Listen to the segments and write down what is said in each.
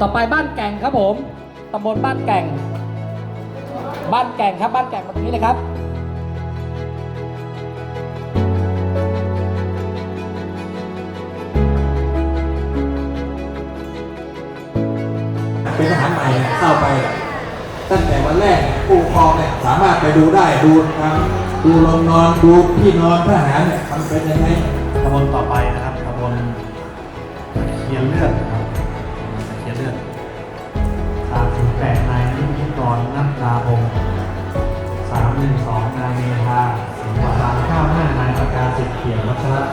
ต่อไปบ้านแก่งครับผมตำบลบ้านแก่ง บ้านแก่งครับ บ้านแก่งมาตรงนี้เลยครับ เป็นทหารใหม่เนี่ยเข้าไป ตั้งแต่วันแรกเนี่ยผู้ปกครองเนี่ยสามารถไปดูได้ดูทางดูโรงนอนดูที่นอนทหารเนี่ยมันเป็นยังไงตำบลต่อไปนะครับตำบลเขียนเลือดนะครับเขียนเลือดสามสิบแปดนายนิพิกรนักดาบงสามหนึ่งสองนายเมธาสามเก้าห้านายประกาศสิทธิ์เขียนวัชระ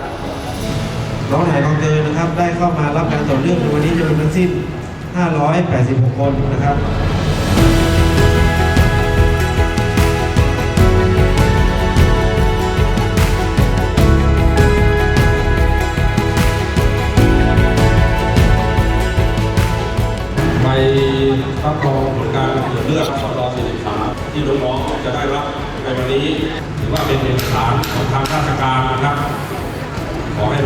น้องหายกองเกินนะครับ ได้เข้ามารับการต่อเนื่องในวันนี้จำนวนทั้งสิ้น 586 คนนะครับ รับรองผลการตรวจเลือดสต43ที่น้องๆจะได้รับในวันนี้ถือว่าเป็นเอกสารของทางราชการนะครับขอให้